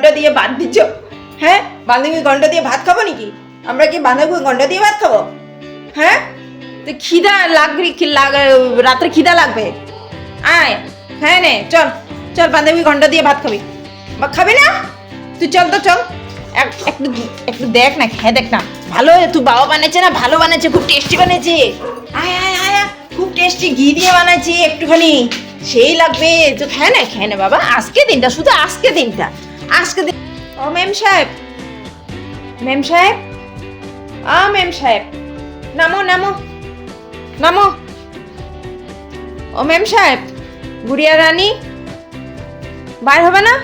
ঘন্ট দিয়ে ভাত দিচ্ছ? হ্যাঁ? বান্ধবী ঘন্ট দিয়ে ভাত খাব নাকি? আমরা কি বান্ধবী ঘন্ট দিয়ে ভাত খাব? হ্যাঁ? তো খিদা লাগবে লাগ- রাত্রে খিদা লাগবে? আয় হ্যাঁ নে, চল চল বান্ধবী ঘণ্টা দিয়ে ভাত খাবি। বা খাবি না? তুই চল তো, চল। এক- একটু একটু দেখ না খেয়ে দেখ না। ভালো তুই বাবা বানাচ্ছে না? ভালো বানাচ্ছে, খুব টেস্টি বানাচ্ছে। আয় আয় আয় খুব টেস্টি ঘি দিয়ে বানাচ্ছে একটুখানি। সেই লাগবে। তো খেয়ে না খেয়ে না বাবা, আজকে দিনটা, শুধু আজকে দিনটা। আজকে ও মেম সাহেব। মেম সাহেব? আ, মেম সাহেব। নামো নামো। নামো। ও মেম সাহেব, গুড়িয়া রানী, বাইর হবে না?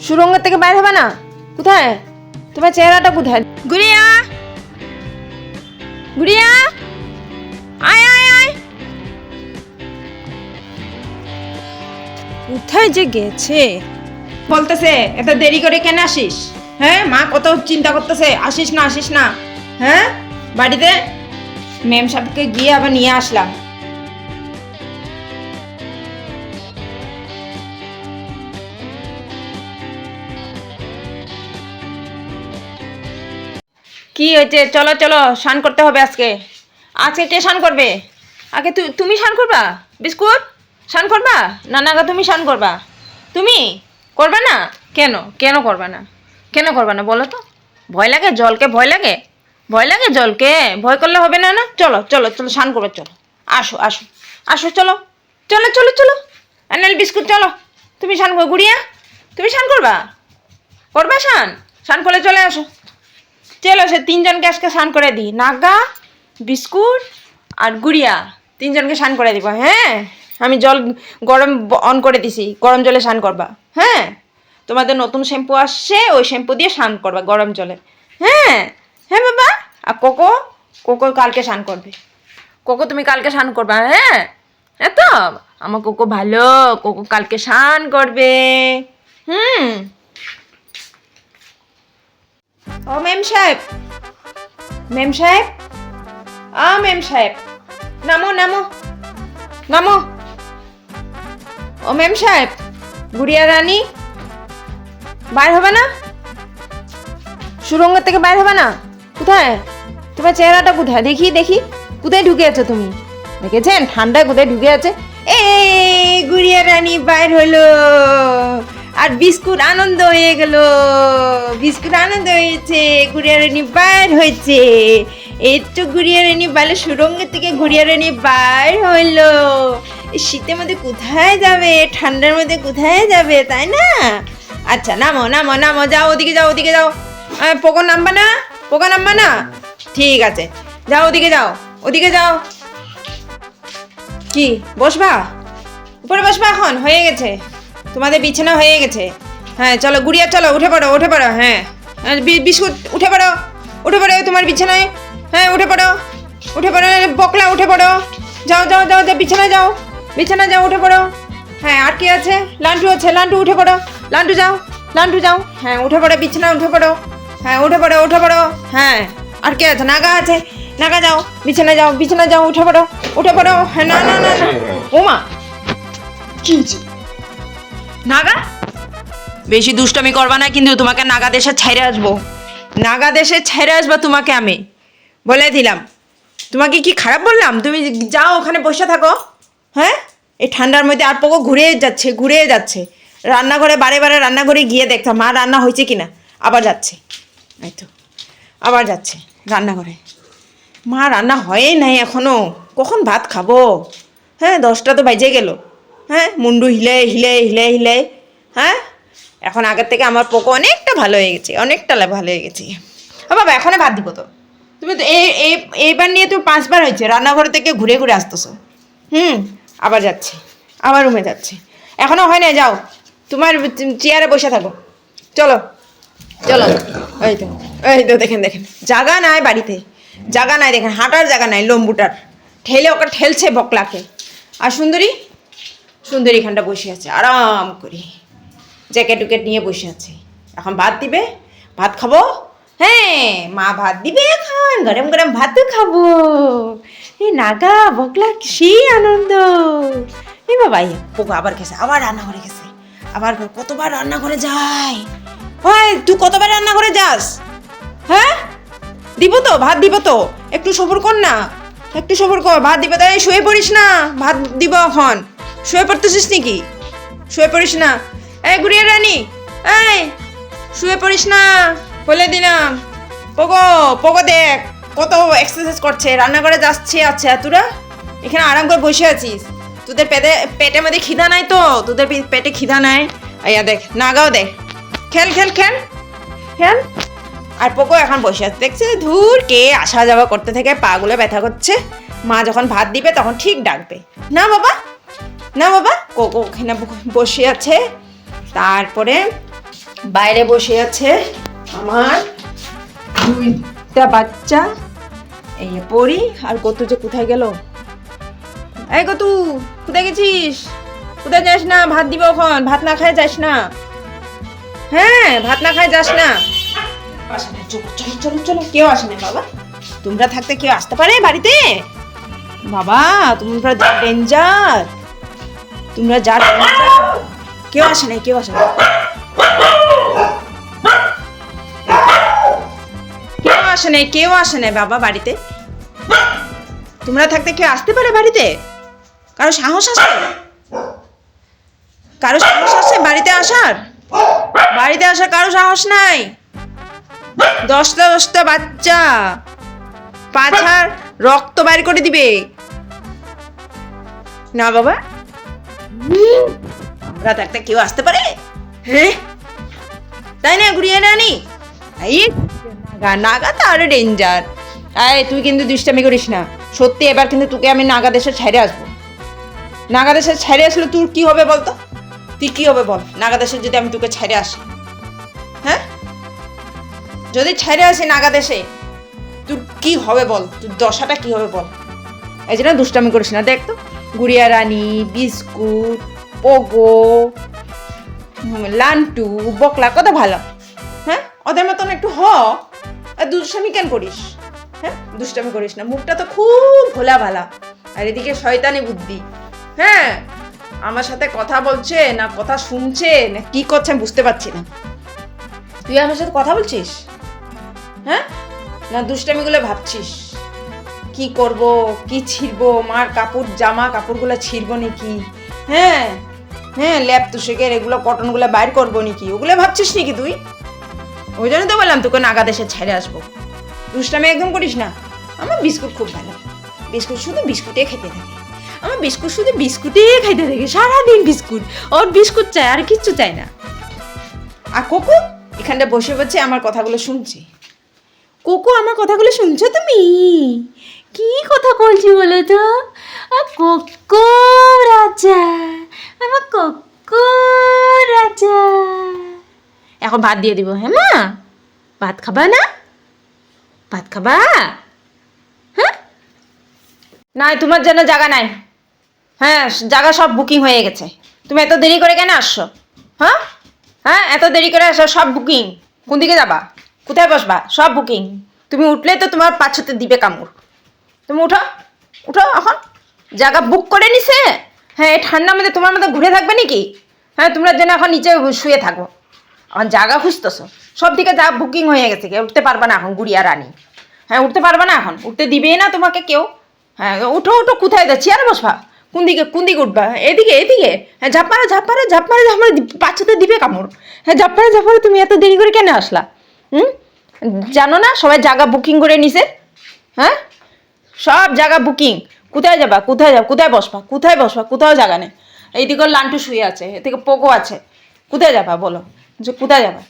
সুরঙ্গের থেকে বাইর হবে না? কোথায়? তোমার চেহারাটা কোথায়? গুড়িয়া! গুড়িয়া! আয় আয় আয়! কোথায় যে গেছে? বলতেছে এত দেরি করে কেন আসিস? হ্যাঁ মা কত চিন্তা করতেছে আসিস না আসিস না। হ্যাঁ? বাড়িতে? মেম সাহেবকে গিয়ে আবার নিয়ে আসলাম। কি হয়েছে? চলো চলো স্নান করতে হবে আজকে। আজকে কে স্নান করবে? আগে তুমি স্নান করবা? বিস্কুট? স্নান করবা? না না গো, তুমি স্নান করবা? তুমি? করবে না? কেন? কেন করবে না? কেন করবে না? বলো তো। ভয় লাগে? জলকে ভয় লাগে? ভয় লাগে জলকে? ভয় করলে হবে না না? চলো চলো চলো, স্নান করবে চলো। আসো আসো আসো, চলো। চলো চলো চলো। অ্যানাল বিস্কুট, চলো। তুমি স্নান করো, গুড়িয়া। তুমি স্নান করবা? করবা স্নান? স্নান করলে চলে আসো। চলো, সে তিনজনকে আজকে স্নান করে দিই। নাগা, বিস্কুট আর গুড়িয়া। তিনজনকে স্নান করে দিব হ্যাঁ? আমি জল গরম অন করে দিছি। গরম জলে স্নান করবা। হ্যাঁ? তোমাদের নতুন শ্যাম্পু আসছে, ওই শ্যাম্পু দিয়ে স্নান করবা গরম জলে। হ্যাঁ? হ্যাঁ বাবা? আর কোকো? কোকো কালকে স্নান করবে। কোকো, তুমি কালকে স্নান করবা হ্যাঁ? হ্যাঁ তো? আমার কোকো ভালো, কোকো কালকে স্নান করবে। হুম? ও মেম সাহেব। মেম সাহেব? আ মেম সাহেব। নামো নামো। নামো। ও মেম সাহেব, গুড়িয়া রানী, বাইর হবে না? সুরঙ্গের থেকে বাইর হবে না? কোথায়? তোমার চেহারাটা কোথায়? দেখি দেখি। কোথায় ঢুকে আছো তুমি? দেখেছেন? ঠান্ডা কোথায় ঢুকে আছে? এ গুড়িয়া রানী বাইর হলো। আর বিস্কুট আনন্দ হয়ে গেল। বিস্কুট আনন্দ হয়েছে, গুড়িয়া রানী বাইর হয়েছে। এই তো গুড়িয়া রানী বলে সুরঙ্গের থেকে গুড়িয়া রানী বাইর হইল শীতের মধ্যে কোথায় যাবে? ঠান্ডার মধ্যে কোথায় যাবে? তাই না? আচ্ছা নামো নামো নামো, যাও ওদিকে যাও ওদিকে, যাও। পোকো নামবা না? পোকা নামবা না? ঠিক আছে। যাও ওদিকে যাও। ওদিকে যাও। কি? বসবা? উপরে বসবা এখন? হয়ে গেছে। তোমাদের বিছানা হয়ে গেছে। হ্যাঁ চলো, গুড়িয়া, চলো, উঠে পড়ো উঠে পড়ো হ্যাঁ। বিস্কুট, উঠে পড়ো। উঠে পড়ো তোমার বিছানায়। হ্যাঁ উঠে পড়ো। উঠে পড়ো, বকলা, উঠে পড়ো। যাও যাও যাও যাও, বিছানায় যাও। বিছানায় যাও, উঠে পড়ো। হ্যাঁ আর কি আছে? লান্টু আছে লান্টু উঠে পড়ো। লান্টু যাও লান্টু যাও। হ্যাঁ উঠে পড়ো, বিছানা উঠে পড়ো। হ্যাঁ উঠে পড়ো উঠে পড়ো। হ্যাঁ আর কে আছে? নাগা আছে। নাগা যাও, বিছানা যাও বিছানা যাও, উঠে পড়ো উঠে পড়ো। হ্যাঁ না না না না। ওমা, কি? নাগা? বেশি দুষ্টমি করবা না, কিন্তু তোমাকে নাগা দেশে ছেড়ে আসব। নাগা দেশে ছেড়ে আসব তোমাকে আমি। বলে দিলাম। তোমাকে কি খারাপ বললাম? তুমি যাও, ওখানে বসে থাকো। হ্যাঁ? এই ঠান্ডার মধ্যে আর পোকো ঘুরে যাচ্ছে ঘুরে যাচ্ছে। রান্নাঘরে, বারে বারে রান্নাঘরে গিয়ে দেখতাম, মা, রান্না হয়েছে কিনা? আবার যাচ্ছে। এই তো, আবার যাচ্ছে রান্নাঘরে। মা, রান্না হয়ই নাই এখনও কখন ভাত খাব? হ্যাঁ দশটা তো বাজে গেল। হ্যাঁ মুন্ডু হিলে হিলে হিলে হিলে। হ্যাঁ এখন আগের থেকে আমার পোকো অনেকটা ভালো হয়ে গেছে, অনেকটা ভালো হয়ে গেছে। ও বাবা, এখনই ভাত দিব তো। তুমি তো এই, এই- এইবার নিয়ে তো পাঁচবার হয়েছে, রান্নাঘর থেকে ঘুরে ঘুরে আসতেছো। হুম আবার যাচ্ছে, আবার রুমে যাচ্ছে। এখনও হয় না যাও। তোমার চেয়ারে বসে থাকো। চলো চলো। এই তো এই তো, দেখেন দেখেন। জায়গা নাই বাড়িতে। জায়গা নাই, দেখেন, হাঁটার জায়গা নাই, লম্বুটার। ঠেলে ওকে ঠেলছে বকলাকে। আর সুন্দরী সুন্দরী এখানটা বসে আছে, আরাম করে। জ্যাকেট উকেট নিয়ে বসে আছে। এখন ভাত দিবে, ভাত খাব হ্যাঁ মা ভাত দিবে এখন, গরম গরম ভাত তো খাব। এই নাগা, বকলা সেই আনন্দ। এই বাবা এই পোকা আবার গেছে আবার রান্না করে গেছে। আবার কতবার রান্না করে যাই ওই, তুই কতবার রান্না করে যাস? হ্যাঁ? দিব তো, ভাত দিব তো। একটু সবর কর না। একটু সবুর কর, ভাত দিব তাই শুয়ে পড়িস না, ভাত দিব এখন। শুয়ে পড়তেছিস নাকি? শুয়ে পড়িস না। এই, গুড়িয়া রানী, এই, শুয়ে পড়িস না। বলে দিলাম। পোগো পোগো দেখ, কত এক্সারসাইজ করছে রান্না করে যাচ্ছে আচ্ছা তোরা এখানে আরাম করে বসে আছিস। তোদের পেটে পেটের মধ্যে খিদা নাই তো, তোদের পেটে খিদা নাই। আইয়া দেখ, নাগাও দেখ। খেল খেল খেল খেল। আর পোকো এখন বসে আছে, দেখছে ধুর কে আসা যাওয়া করতে থেকে, পাগুলো ব্যথা করছে। মা যখন ভাত দিবে তখন ঠিক ডাকবে। না বাবা না বাবা কোকো ওখানে বসে আছে। তারপরে বাইরে বসে আছে। আমার দুইটা বাচ্চা, এই পড়ি আর কতু যে কোথায় গেল? এই কতু কোথায় গেছিস? কোথায় যাস না? ভাত দিব এখন, ভাত না খায় যাস না। হ্যাঁ ভাত না খায় যাস না। চলো চলো চলো চলো, কেউ আসে না বাবা। তোমরা থাকতে কেউ আসতে পারে বাড়িতে? বাবা, তোমরা ডেঞ্জার। তোমরা যা। কেউ আসে না কেউ আসে না আসে নাই, কেউ আসে নাই বাবা বাড়িতে। তোমরা থাকতে কেউ আসতে পারে বাড়িতে? কারও সাহস আছে? কারও সাহস আছে বাড়িতে আসার? বাড়িতে আসার কারও সাহস নাই? দশটা দশটা বাচ্চা। পাছার রক্ত বাইর করে দিবে। না বাবা। আমরা থাকতে কেউ আসতে পারে? হ্যাঁ? তাই না, ঘুরিয়ে নানি এই নাগা তো আরও ডেঞ্জার আয় তুই কিন্তু দুষ্টামি করিস না। সত্যি এবার কিন্তু তোকে আমি নাগা দেশের ছাইড়ে আসব। নাগা দেশের ছাইড়ে আসলে তোর কি হবে বলতো? তুই কি হবে বল? নাগা দেশের যদি আমি তোকে ছেড়ে আসি। হ্যাঁ? যদি ছাইড়ে আসি নাগা দেশে তোর কি হবে বল? তোর দশাটা কি হবে বল? এই জন্য দুষ্টামি করিস না। দেখ তো, গুড়িয়া রানী, বিস্কুট, পোগো লান্টু, বকলা, কত ভালো। হ্যাঁ? ওদের মতন একটু হ। আর দুষ্টামি কেন করিস? হ্যাঁ? দুষ্টামি করিস না। মুখটা তো খুব ভোলা ভালা আর এদিকে শয়তানি বুদ্ধি। হ্যাঁ? আমার সাথে কথা বলছে না কথা শুনছে না কি করছে আমি বুঝতে পারছি না। তুই আমার সাথে কথা বলছিস? হ্যাঁ? না দুষ্টামিগুলো ভাবছিস? কি করব? কি ছিড়বো? মার কাপড়, জামা কাপড়গুলো ছিড়বো নাকি? হ্যাঁ? হ্যাঁ ল্যাপ তুষেকের এগুলো কটনগুলো বাইর করব নাকি? ওগুলো ভাবছিস নাকি তুই? ওই জন্য তো বললাম, তোকে নাগা দেশে ছেড়ে আসব। দুষ্টামি একদম করিস না। আমার বিস্কুট খুব ভালো। বিস্কুট শুধু বিস্কুটে খেতে থাকে। আমার বিস্কুট শুধু বিস্কুটে খাইতে থাকে। সারাদিন বিস্কুট। ওর বিস্কুট চাই, আর কিচ্ছু চাই না। আর কোকো, এখানটা বসে বসে আমার কথাগুলো শুনছে। কোকো, আমার কথাগুলো শুনছো তুমি? কি কথা বলছি বলো তো? কোকো রাজা, আমার কোকো রাজা। এখন ভাত দিয়ে দিব হ্যাঁ মা? ভাত খাবা না? ভাত খাবা? হ্যাঁ? নাই, তোমার জন্য জায়গা নাই। হ্যাঁ জায়গা সব বুকিং হয়ে গেছে। তুমি এত দেরি করে কেন আসছো? হ্যাঁ? হ্যাঁ এত দেরি করে আসো সব বুকিং কোন দিকে যাবা? কোথায় বসবা? সব বুকিং তুমি উঠলে তো তোমার পাছতে দিবে কামড়। তুমি উঠো উঠো এখন। জায়গা বুক করে নিছে? হ্যাঁ ঠান্ডার মধ্যে তোমার মধ্যে ঘুরে থাকবে নাকি? হ্যাঁ তোমরা যেন এখন নিচে শুয়ে থাকো। এখন জায়গা খুঁজতেছো। সব দিকে যা বুকিং হয়ে গেছে উঠতে পারবে না এখন গুড়িয়া রানী। হ্যাঁ উঠতে পারবে না এখন। উঠতে দিবেই না তোমাকে কেউ। হ্যাঁ উঠো উঠো, কোথায় যা চেয়ারে বসবা। কোন দিকে কোন দিকে উঠবা? এদিকে এদিকে। হ্যাঁ ঝাপ মারো ঝাপ মারো ঝাপ মারো ঝাপ মারো বাচ্চাতে দিবে কামড়। হ্যাঁ ঝাপ মারো ঝাপ মারো তুমি এত দেরি করে কেন আসলা? হুম? জানো না? সবাই জায়গা বুকিং করে নিছে। হ্যাঁ? সব জায়গা বুকিং কোথায় যাবা? কোথায় যাবা? কোথায় বসবা? কোথায় বসবা? কোথাও জায়গা নেই। এইদিকে লান্টু শুয়ে আছে, এদিকে পোকো আছে। কোথায় যাবা বলো? যে কোথায় যাবে?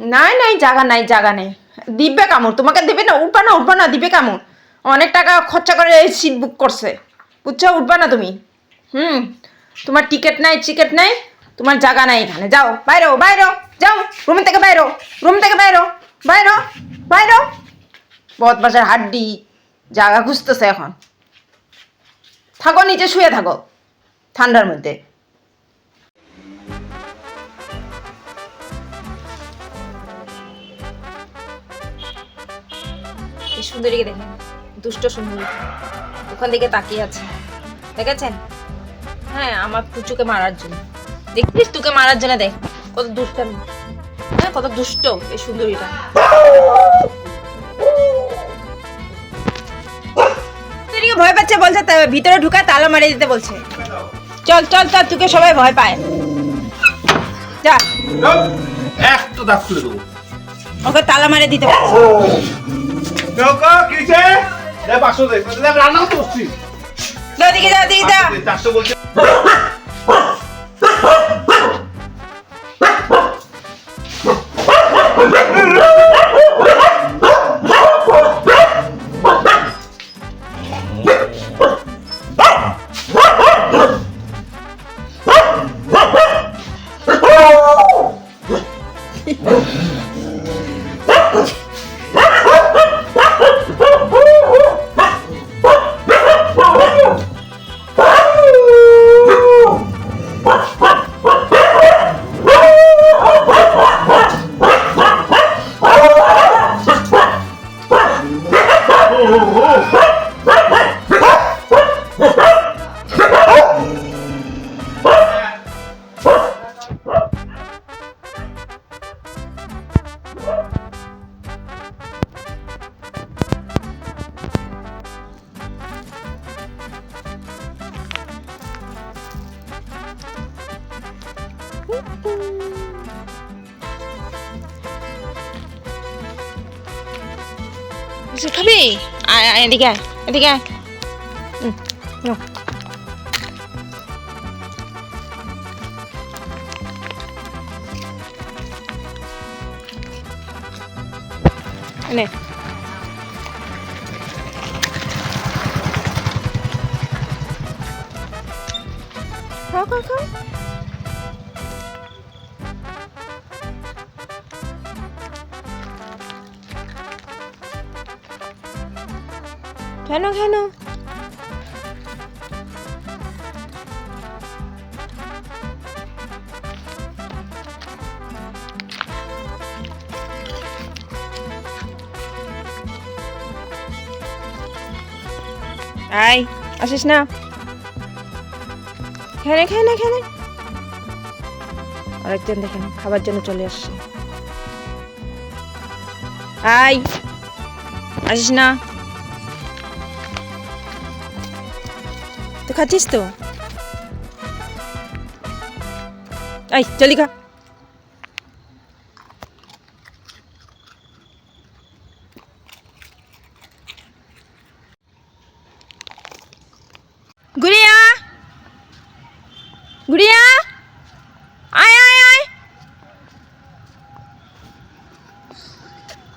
নাই নাই, জায়গা নাই, জায়গা নেই। দিবে কামড় তোমাকে দেবে না, উঠবা না উঠবা না, দিবে কামড় অনেক টাকা খরচা করে এই সিট বুক করছে। বুঝছ? উঠবা না তুমি। হুম। তোমার টিকিট নাই টিকিট নাই, তোমার জায়গা নাই এখানে। যাও, বাইরো বাইরো, যাও রুম থেকে বাইরো রুম থেকে বাইরো বাইরো বাইরো। বদ বাজার হাড্ডি, জায়গা খুঁজতেছে এখন। থাকো, নিচে শুয়ে থাকো। ঠান্ডার মধ্যে। এই সুন্দরীকে দেখেন দুষ্ট সুন্দরী। ওখান দিকে তাকিয়ে আছে। দেখেছেন? হ্যাঁ আমার পুচুকে মারার জন্য। দেখছিস তোকে মারার জন্য দেখ কত দুষ্ট হ্যাঁ কত দুষ্ট এই সুন্দরীটা। ভয় পাচ্ছে বলছে ভিতরে ঢুকা তালা মারিয়ে দিতে বলছে। চল চল চল তোকে সবাই ভয় পায়। যা। একটা তুলে দেবো। ওকে তালা মারিয়ে দিতে বলছে। নৌকা কিছে দে পাঁচশো দে। রান্না করতে বসছি। দাদিকে দাদি। দা চারশো বলছে। এদিকে আয় এদিকে কেন কেন? আয়, আসিস না। খেয়ে খেয়ে না খেয়ে আরেকজন দেখেন, খাবার জন্য চলে আসছে। আয়, আসিস না। খাচ্ছিস তো? আই চলি খা।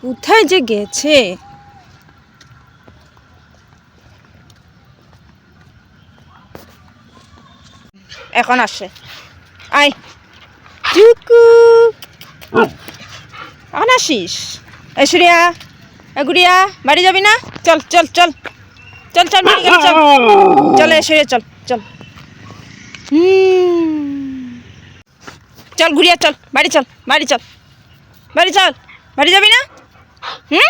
কোথায় যে গেছে? এখন আসে। আয়। টুকু এখন আসিস। এই গুড়িয়া বাড়ি যাবি না? চল চল চল। চল চল বাড়ি চল। চল এসে চল চল। চল ঘুরিয়া চল বাড়ি চল বাড়ি চল। বাড়ি চল বাড়ি যাবি না? হুম?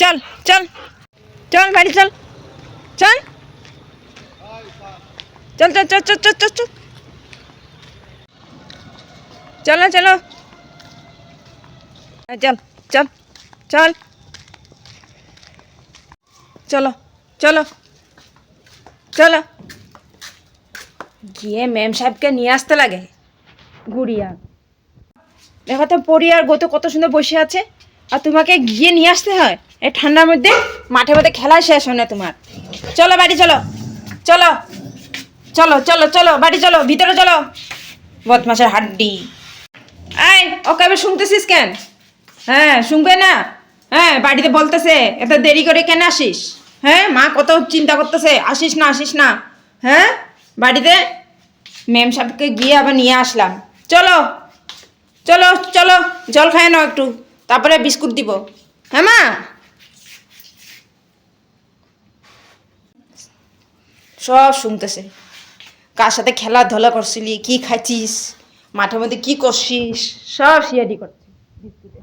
চল চল চল বাড়ি চল। চল। চল চল চল চল চল চল চল। চলো চলো। চল চল চল। চলো চলো চলো। গিয়ে ম্যাম সাহেবকে নিয়ে আসতে লাগে, গুড়িয়া। দেখো তো, পরি আর গত কত সুন্দর বসে আছে। আর তোমাকে গিয়ে নিয়ে আসতে হয়। এই ঠান্ডার মধ্যে মাঠে মধ্যে খেলা শেষ হয় না তোমার। চলো, বাড়ি চলো চলো চলো চলো চলো, বাড়ি চলো, ভিতরে চলো। বদমাসের হাড্ডি। আয় ওকে এবার শুনতেছিস কেন? হ্যাঁ শুনবে না? হ্যাঁ বাড়িতে বলতেছে, এত দেরি করে কেন আসিস? হ্যাঁ মা কত চিন্তা করতেছে, আসিস না আসিস না। হ্যাঁ বাড়িতে? ম্যাম সাহেবকে গিয়ে আবার নিয়ে আসলাম। চলো চলো চলো, জল খায় নাও একটু, তারপরে বিস্কুট দিব। হ্যাঁ মা? সব শুনতেছে। কার সাথে খেলাধুলা করছিলি, কি খাচ্ছিস মাঠের মধ্যে কি করছিস? সব সিয়ারি করছে। বিস্কুটে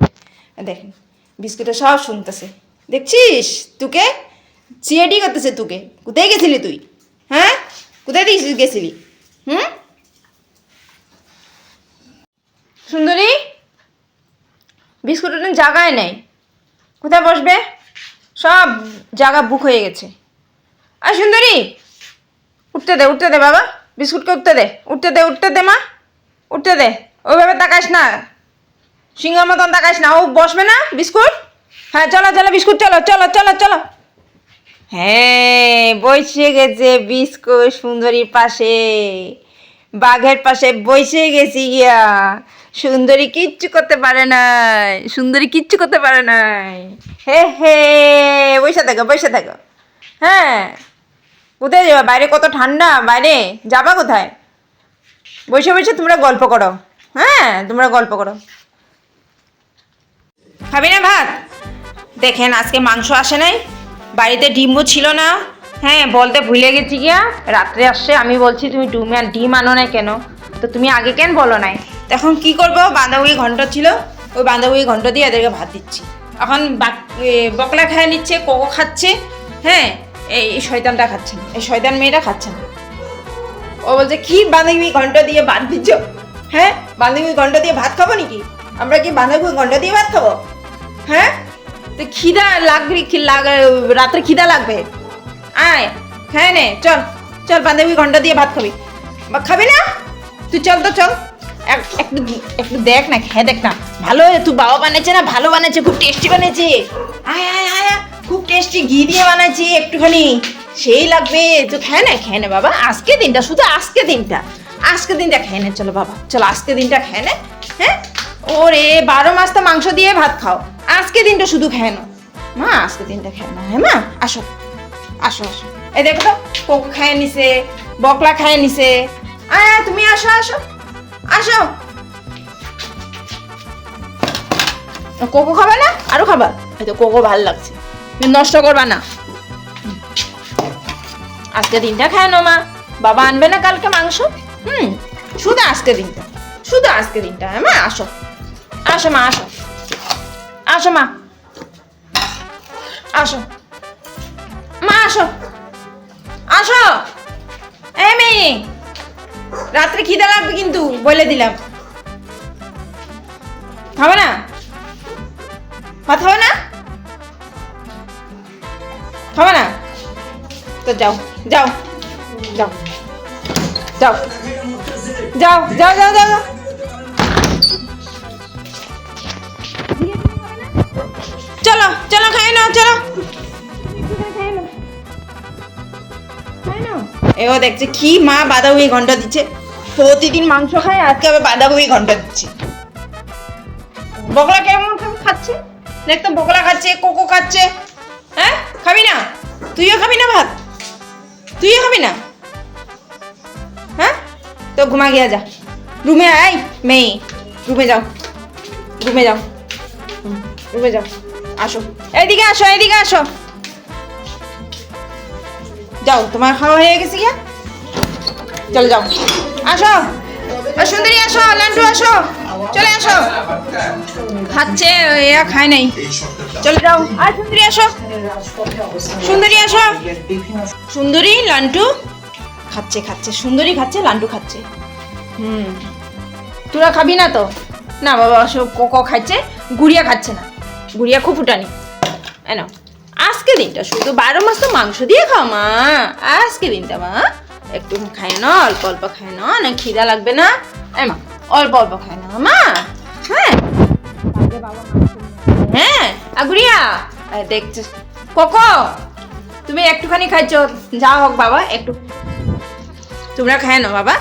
দেখেন বিস্কুটে সব শুনতেছে। দেখছিস তোকে? সিয়াডি করতেছে তোকে। কোথায় গেছিলি তুই? হ্যাঁ? কোথায় দিয়েছিস গেছিলি? হুম? সুন্দরী বিস্কুট জায়গায় নেই। কোথায় বসবে? সব জায়গা বুক হয়ে গেছে। আর সুন্দরী উঠতে দে উঠতে দে বাবা। বিস্কুটকে উঠতে দে? উঠতে দে উঠতে দে মা। উঠতে দে। ওইভাবে তাকাস না। সিংহের মতন তাকাস না। ও বসবে না? বিস্কুট? হ্যাঁ চলো চলো, বিস্কুট চলো চলো চলো চলো। হ্যাঁ বসে গেছে বিস্কুট সুন্দরীর পাশে। বাঘের পাশে বসে গেছি গিয়া। সুন্দরী কিচ্ছু করতে পারে নাই। সুন্দরী কিচ্ছু করতে পারে নাই। হে হে, বসে থাকো বসে থাকো। হ্যাঁ কোথায় যাবে? বাইরে কত ঠান্ডা। বাইরে যাবা কোথায়? বসে বসে তোমরা গল্প করো। হ্যাঁ তোমরা গল্প করো। খাবি না ভাত? দেখেন, আজকে মাংস আসে নাই। বাড়িতে ডিমও ছিল না। হ্যাঁ বলতে ভুলে গেছি গিয়া, রাত্রে আসছে, আমি বলছি, তুমি ডিম ডিম আনো না কেন? তো তুমি আগে কেন বলো নাই? এখন কি করব? বাঁধাকপি ঘন্ট ছিল, ওই বাঁধাকপি ঘন্ট দিয়ে এদেরকে ভাত দিচ্ছি। এখন বকলা খায় নিচ্ছে, কোকো খাচ্ছে হ্যাঁ এই এই শয়তানটা খাচ্ছে না, এই শয়তান মেয়েটা খাচ্ছে না। ও বলছে কি বাঁধাকপি ঘন্ট দিয়ে ভাত দিচ্ছ? হ্যাঁ বাঁধাকপি ঘন্ট দিয়ে ভাত খাব নাকি? আমরা কি বাঁধাকপি ঘন্ট দিয়ে ভাত খাব? হ্যাঁ? তো খিদা লাগবে রাত্রে খিদা লাগবে? আয় হ্যাঁ নে চল চল বাঁধাকপি ঘণ্টা দিয়ে ভাত খাবি। খাবি না? তুই চল তো চল। এক- একটু একটু দেখ না খেয়ে দেখ না। ভালো তুই বাবা বানিয়েছে না ভালো বানিয়েছে খুব টেস্টি বানিয়েছে আয় আয় আয়, খুব টেস্টি ঘি দিয়ে বানাইছি একটুখানি। সেই লাগবে তো খেয়ে না খেয়ে নে বাবা। আজকে দিনটা শুধু আজকে দিনটা। আজকে দিনটা খেয়ে নে চলো বাবা। চলো আজকে দিনটা খেয়ে নে হ্যাঁ? ওরে বারো মাস তো মাংস দিয়ে ভাত খাও। আজকে দিনটা শুধু খেয়ে নাও। মা আজকে দিনটা খেয়ে নাও হ্যাঁ মা? আসো আসো আসো। এই দেখো তো কোক খায় নিছে বকলা খায় নিছে। আয়, তুমি আসো আসো আসো। কোকো খাবা না? আরও খাবা এই তো কোকো ভালো লাগছে। নষ্ট করবা না। আজকে দিনটা খায় মা। বাবা আনবে না কালকে মাংস? হুম, শুধু আজকে দিনটা। শুধু আজকে দিনটা। হ্যাঁ মা, আসো। আসো মা, আসো। আসো মা। আসো। মা, আসো। আসো। এই মেয়ে, রাত্রে খিদে লাগবে কিন্তু, বলে দিলাম। খাবে না? ভাত খাবে না? খাবে না? তো যাও যাও যাও যাও যাও যাও যাও যাও। চলো চলো, খাই নাও, চলো। এও দেখছে কি মা বাঁধাকপি ঘণ্টা দিচ্ছে। প্রতিদিন মাংস খায়, আজকে আবার বাঁধাকপি ঘণ্টা দিচ্ছে। বকলা কেমন খাচ্ছে? দেখতো বকলা খাচ্ছে, কোকো খাচ্ছে। খাবি না? হ্যাঁ? তো ঘুমা গিয়া যা। রুমে আয়, মেয়ে। রুমে যাও। রুমে যাও। রুমে যাও। আসো। এইদিকে আসো এইদিকে আসো। যাও, তোমার খাওয়া হয়ে গেছে গিয়া? চলো যাও। আসো। সুন্দরী, আসো লান্টু আসো। চলে আসো। খাচ্ছে, এরা খায় নাই। চলে যাও। আর সুন্দরী আসো। সুন্দরী আসো। সুন্দরী লান্টু খাচ্ছে খাচ্ছে। সুন্দরী খাচ্ছে লান্টু খাচ্ছে। হুম। তোরা খাবি না তো? না, বাবা সব কোকো খাচ্ছে, গুড়িয়া খাচ্ছে না। গুড়িয়া খুব ফুটানি। এনো আজকে দিনটা শুধু বারো মাস তো মাংস দিয়ে খাও, মা। আজকে দিনটা, মা। একটু খায় না, অল্প অল্প খায় না না খিদা লাগবে না। এ মা। অল্প অল্প খায় না মা হ্যাঁ। হ্যাঁ আগুড়িয়া। দেখছে। কোকো, তুমি একটুখানি খাইছো। যা হোক বাবা, একটু। তোমরা খায় না বাবা।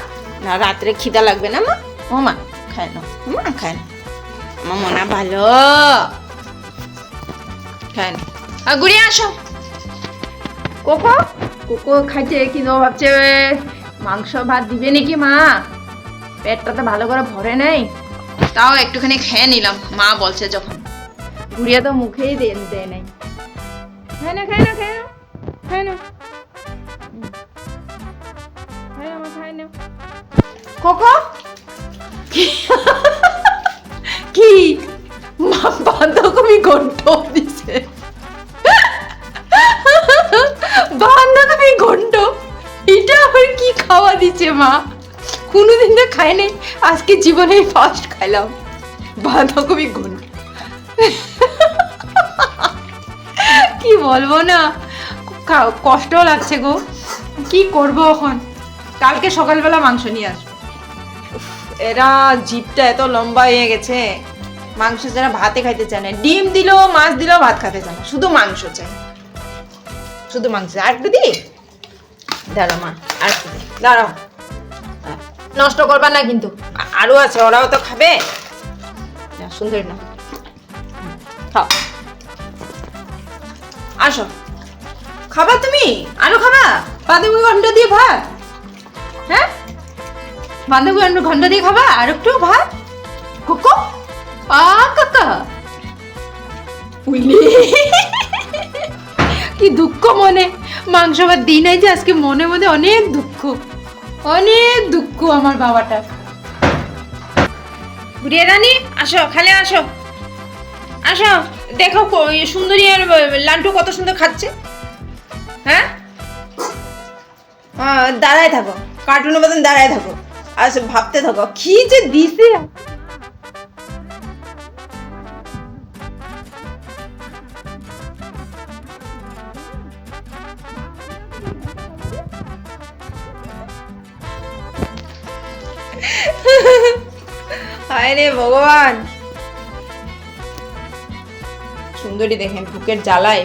না, রাত্রে খিদা লাগবে না, মা? ও, মা, খায় না মা, খায় না আমার মনে ভালো। খায় না আর গুড়িয়ে আসো। কোকো কোকো খাইছে কিন্তু ভাবছে? মাংস ভাত দিবে নাকি মা? পেটটা তো ভালো করে ভরে নেই। তাও একটুখানি খেয়ে নিলাম মা বলছে যখন। গুড়িয়া তো মুখেই দেন দেয় নাই। খায় না খায় না খায় না খায় না। হুম। খায় না মা, খায় না। কোকো কি? মা বাঁধাকপি ঘন্ট দিছে। বাঁধাকপি ঘন্ট। এটা আবার কি খাওয়া দিচ্ছে মা? কোনোদিন তো খাই নাই। আজকে জীবনে ফার্স্ট খাইলাম। বাঁধাকপি ঘন্ট কি বলব না? কষ্টও লাগছে গো। কি করব এখন? কালকে সকালবেলা মাংস নিয়ে আসব। এরা জিপটা এত লম্বা হয়ে গেছে। মাংস যারা ভাতে খাইতে চায় না। ডিম দিলেও মাছ দিলেও ভাত খেতে চায় না। শুধু মাংস চাই। শুধু মাংস। আর একটু দি। দাঁড়াও মা আর একটু দি। দাঁড়াও। হ্যাঁ, নষ্ট করবা না কিন্তু। আ- আরও আছে, ওরাও তো খাবে। সুন্দরী না। আসো। খাবা তুমি? আরও খাবা? বাঁধাকপি ঘণ্টা দিয়ে ভাত। হ্যাঁ? বাঁধাকপি ঘণ্টা দিয়ে খাবা? আর একটু ভাত। কোকো? আ, কাকা। উইলি। কি দুঃখ মনে। মাংস ভাত দিই নাই যে, আজকে মনে মনে অনেক দুঃখ। অনেক দুঃখ আমার বাবাটা বুড়িয়া রানী, আসো, খালে আসো। আসো, দেখো সুন্দরী আর লান্টু কত সুন্দর খাচ্ছে। হ্যাঁ? দাঁড়ায় থাকো কার্টুনের মতন দাঁড়ায় থাকো। আর ভাবতে থাকো, কি যে দিছে। রে ভগবান। সুন্দরী দেখেন বুকের জ্বালায়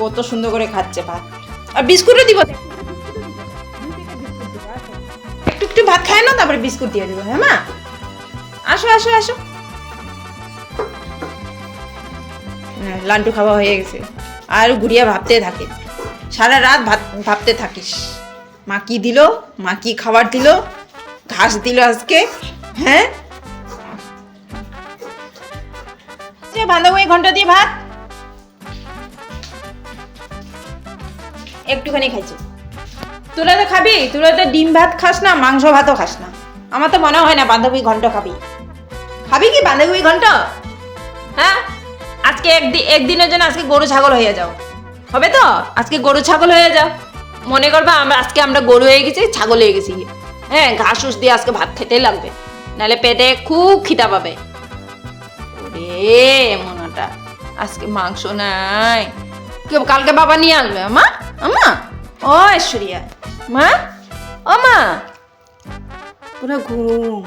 কত সুন্দর করে খাচ্ছে ভাত। আর বিস্কুটও দিব একটু একটু ভাত খায় না তারপরে বিস্কুট দিয়ে দিব হ্যাঁ মা? আসো আসো আসো। হ্যাঁ, লান্টু খাওয়া হয়ে গেছে। আর গুড়িয়া ভাবতে থাকে। সারা রাত ভাত ভাবতে থাকিস। মা কি দিল? মা কি খাবার দিল? ঘাস দিল আজকে হ্যাঁ? বাঁধাকপি ঘণ্টা দিয়ে ভাত? একটুখানি খাইছি। তোরা তো খাবি তোরা তো ডিম ভাত খাস না, মাংস ভাতও খাস না। আমার তো মনে হয় না বাঁধাকপি ঘন্ট খাবি। খাবি কি বাঁধাকপি ঘন্ট? হ্যাঁ? আজকে একদিন একদিনের জন্য আজকে গরু ছাগল হয়ে যাও। হবে তো? আজকে গরু ছাগল হয়ে যাও। মনে করবা আমরা আজকে আমরা গরু হয়ে গেছি, ছাগল হয়ে গেছি। হ্যাঁ ঘাস দিয়ে আজকে ভাত খেতে লাগবে। নাহলে পেটে খুব খিদা পাবে। ওরে মনাটা, আজকে মাংস নাই। কে, কালকে বাবা নিয়ে আসবে, মা? আমা ও, ঐশ্বরিয়া। মা? ও, মা? পুরো ঘুম।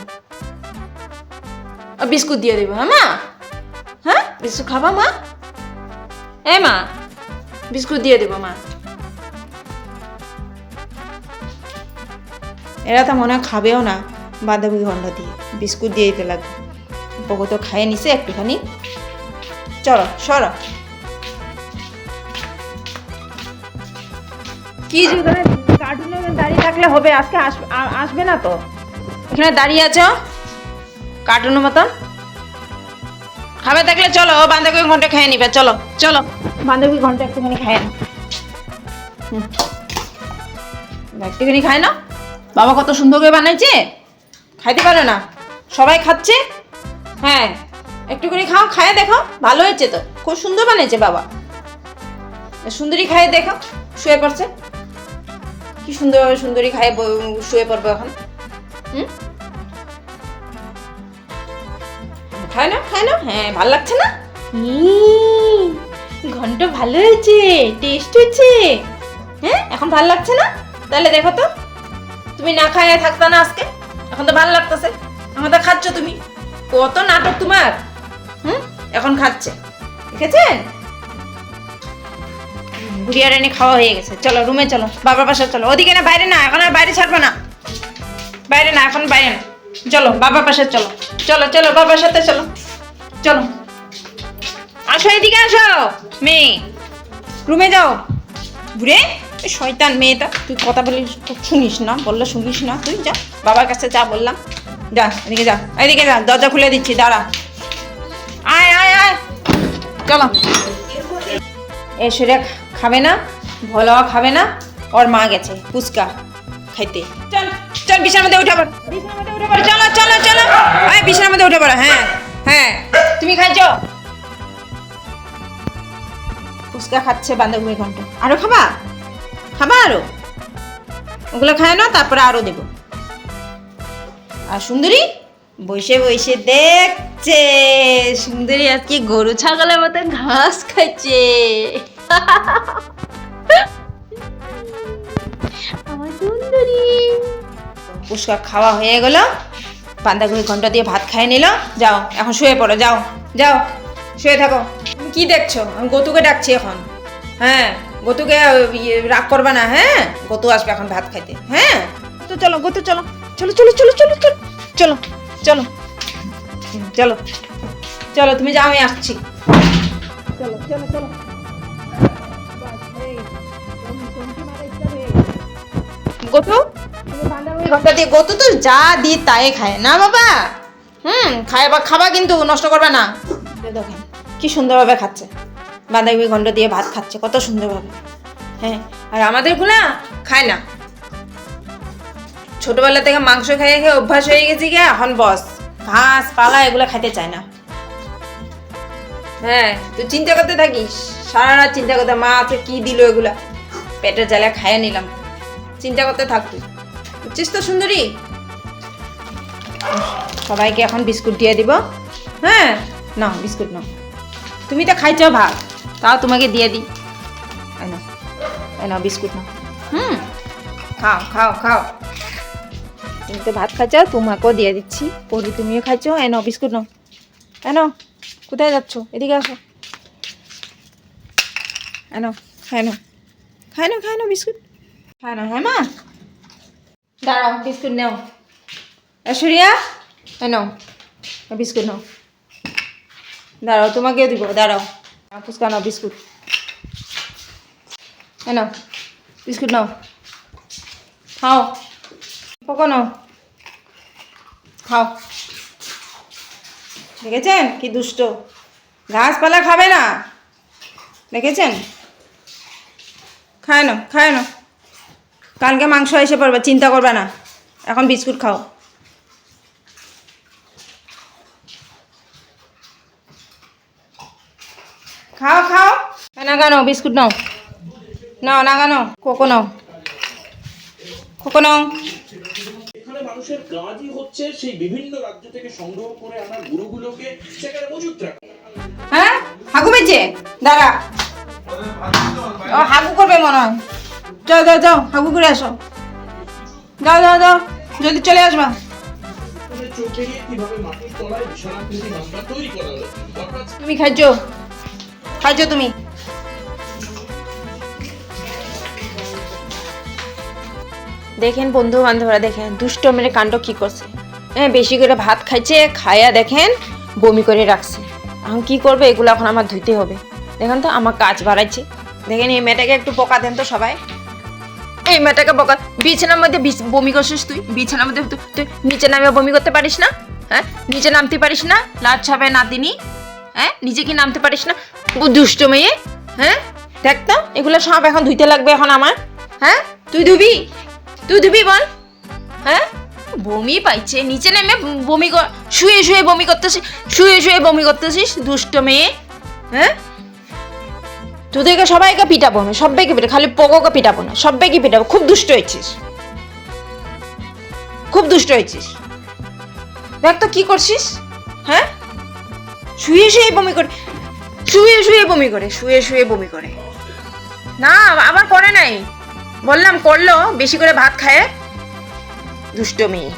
বিস্কুট দিয়ে দেবো হ্যাঁ মা? হ্যাঁ বিস্কুট খাবা, মা? এ, মা, বিস্কুট দিয়ে দেবো, মা। এরা তো মনে হয় খাবেও না, বাঁধাকপি ঘণ্টা দিয়ে, বিস্কুট দিয়ে দিতে লাগবে। বকো তো খাইয়ে নিছে একটুখানি। চলো সরো। কি যুগে কার্টুনে দাঁড়িয়ে থাকলে হবে? আজকে আসবে না তো? এখানে দাঁড়িয়ে আছো? কার্টুনের মতন? খাবে থাকলে চলো ও বাঁধাকপি ঘণ্টা খেয়ে নিবে চলো চলো। বাঁধাকপি ঘণ্টা একটুখানি খায় না। একটুখানি খায় না? বাবা কত সুন্দর করে বানাইছে। খাইতে পারে না? সবাই খাচ্ছে? হ্যাঁ একটু করে খাও খায় দেখো ভালো হয়েছে তো। খুব সুন্দর বানিয়েছে বাবা। সুন্দরী খায় দেখো শুয়ে পড়ছে। কি সুন্দর সুন্দরী খায় শুয়ে পড়বে এখন। হুম? খায় না খায় না হ্যাঁ ভালো লাগছে না? ঘন্ট ভালো হয়েছে টেস্ট হয়েছে। হ্যাঁ এখন ভালো লাগছে না? তাহলে দেখো তো। তুমি না খায় থাকতা না আজকে। এখন তো ভালো লাগতেছে। তো খাচ্ছ তুমি। কত নাটক তোমার? হুম? এখন খাচ্ছে। দেখেছেন? গুড়িয়া রানি খাওয়া হয়ে গেছে। চলো, রুমে চলো, বাবার পাশে চলো। ওদিকে না, বাইরে না, এখন আর বাইরে ছাড়বো না। বাইরে না, এখন বাইরে না। চলো, বাবার পাশে চলো। চলো চলো, বাবার সাথে চলো। চলো। আসো, এদিকে আসো। মেয়ে, রুমে যাও। ঘুরে শয়তান মেয়েটা, তুই কথা বলিস, শুনিস না, বললে শুনিস না। তুই যা, বাবার কাছে যা বললাম। যা, এদিকে যা এদিকে যা, দরজা খুলে দিচ্ছি, দাঁড়া। আয় আয় আয়। চলো। এ খাবে না, ভোলাও খাবে না, ওর মা গেছে, ফুচকা খাইতে। চল চল, বিছানার মধ্যে উঠে পড়। বিছানার মধ্যে উঠে পড়। চলো চলো চলো। আয়, বিছানার মধ্যে উঠে পড়ো হ্যাঁ হ্যাঁ। তুমি খাইছো ফুচকা খাচ্ছে বাঁধাকপি ঘন্ট। আরও খাবা? খাবা আরও? ওগুলো খায় না, তারপরে আরও দেবো। আর সুন্দরী বসে বসে দেখছে। সুন্দরী আজকে গরু ছাগলের মতো ঘাস খাচ্ছে। আমার সুন্দরী। খাওয়া হয়ে গেল। বান্দাগুড়ি ঘণ্টা দিয়ে ভাত খাই নিল। যাও এখন শুয়ে পড়ো যাও যাও শুয়ে থাকো। কি দেখছ? আমি গতুকে ডাকছি এখন। হ্যাঁ গতুকে ইয়ে, রাগ করবে না হ্যাঁ? গতু আসবে এখন ভাত খাইতে। হ্যাঁ? তো চলো গতু চলো। চলো চলো চলো চলো চলো চলো চলো চলো চলো, তুমি যাও, আমি আসছি। চলো চলো চলো। ঘণ্টা দিয়ে গতু তো যা দি তাই খায়। না বাবা, হুম, খায় বা খাবা কিন্তু নষ্ট করবে না। দেখেন কি সুন্দরভাবে খাচ্ছে। বাঁধাকপি ঘন্ট দিয়ে ভাত খাচ্ছে, কত সুন্দরভাবে। হ্যাঁ আর আমাদেরগুলা খায় না। ছোটবেলা থেকে মাংস খেয়ে খেয়ে অভ্যাস হয়ে গেছি গিয়ে, এখন বস। ঘাস, পালা, এগুলো খাইতে চায় না। হ্যাঁ তুই চিন্তা করতে থাকিস। সারা রাত চিন্তা করতে, মা আছে কি দিল এগুলা? পেটের জ্বালা খাইয়ে নিলাম। চিন্তা করতে থাক তুই। বুঝছিস তো, সুন্দরী? সবাইকে এখন বিস্কুট দিয়ে দিব। হ্যাঁ? নাও, বিস্কুট নাও। তুমি তো খাইছ ভাত, তাও তোমাকে দিয়ে দিই। নাও, বিস্কুট নাও। হুম, খাও খাও খাও। তুমি ভাত খাচ্ছ, তোমাকেও দিয়ে দিচ্ছি। পরি তুমিও খাচ্ছ এই নাও বিস্কুট নাও। এই নাও কোথায় যাচ্ছ? এদিকে আসো। খাই নাও। খাই নাও বিস্কুট। খাই নাও হ্যাঁ মা? দাঁড়াও, বিস্কুট নেও। ঐশ্বরিয়া এই বিস্কুট নাও। দাঁড়াও, তোমাকেও দিব, দাঁড়াও। ফুচকা নাও, বিস্কুট। এই নাও বিস্কুট নাও। খাও। নাও খাও। দেখেছেন কি দুষ্ট? ঘাসপালা খাবে না? দেখেছেন? খায় না খায় না। কালকে মাংস এসে পড়বে, চিন্তা করবে না। এখন বিস্কুট খাও। খাও খাও। না কেন বিস্কুট নাও। নাও, না কেন কোকো নাও। কোকো নাও। মানুষের কাজই হচ্ছে সেই বিভিন্ন রাজ্য থেকে সংগ্রহ করে আনা গুরুগুলোকে সেখানে মজুত রাখা। হ্যাঁ? হাগু বেজে দাঁড়া। ও হাগু করবে মনে হয়। যাও যাও যাও হাগু করে আসো। যাও যাও যাও জলদি চলে আসবা। তুমি খাইছো? খাইছো তুমি? দেখেন বন্ধু বান্ধবরা দেখেন, দুষ্ট মেরে কাণ্ড কি করছে? হ্যাঁ বেশি করে ভাত খাইছে, খায়া দেখেন, বমি করে রাখছে। এখন কি করবে? এগুলো এখন আমার ধুইতে হবে। দেখেন তো, আমার কাজ বাড়াইছে। দেখেন, এই মেয়েটাকে একটু পোকা দেন তো সবাই। এই মেয়েটাকে বকা, বিছানার মধ্যে বমি করছিস তুই? বিছানার মধ্যে তুই নিচে নামে বমি করতে পারিস না? হ্যাঁ? নিচে নামতে পারিস না? লাজ হবে নাতিনি? হ্যাঁ? নিজে কি নামতে পারিস না? দুষ্ট মেয়ে হ্যাঁ? দেখ তো, এগুলো সব এখন ধুইতে লাগবে এখন আমার। হ্যাঁ? তুই ধুবি? তুই ধুবি বল। হ্যাঁ? বমি পাইছে। নিচে নেমে বমি শুয়ে শুয়ে বমি করতেছিস শুয়ে শুয়ে বমি করতেছিস, দুষ্ট মেয়ে। হ্যাঁ? তোদেরকে সবাইকে পিটাবো আমি, সবাইকে পিটাবো, খালি পোকোকে পিটাবো না, সবাইকে পিটাবো। খুব দুষ্ট হয়েছিস। খুব দুষ্ট হয়েছিস। দেখ তো কি করছিস। হ্যাঁ? শুয়ে শুয়ে বমি করে শুয়ে শুয়ে বমি করে, শুয়ে শুয়ে বমি করে। না, আবার করে নাই। বললাম করল বেশি করে ভাত খায় দুষ্ট মেয়ে।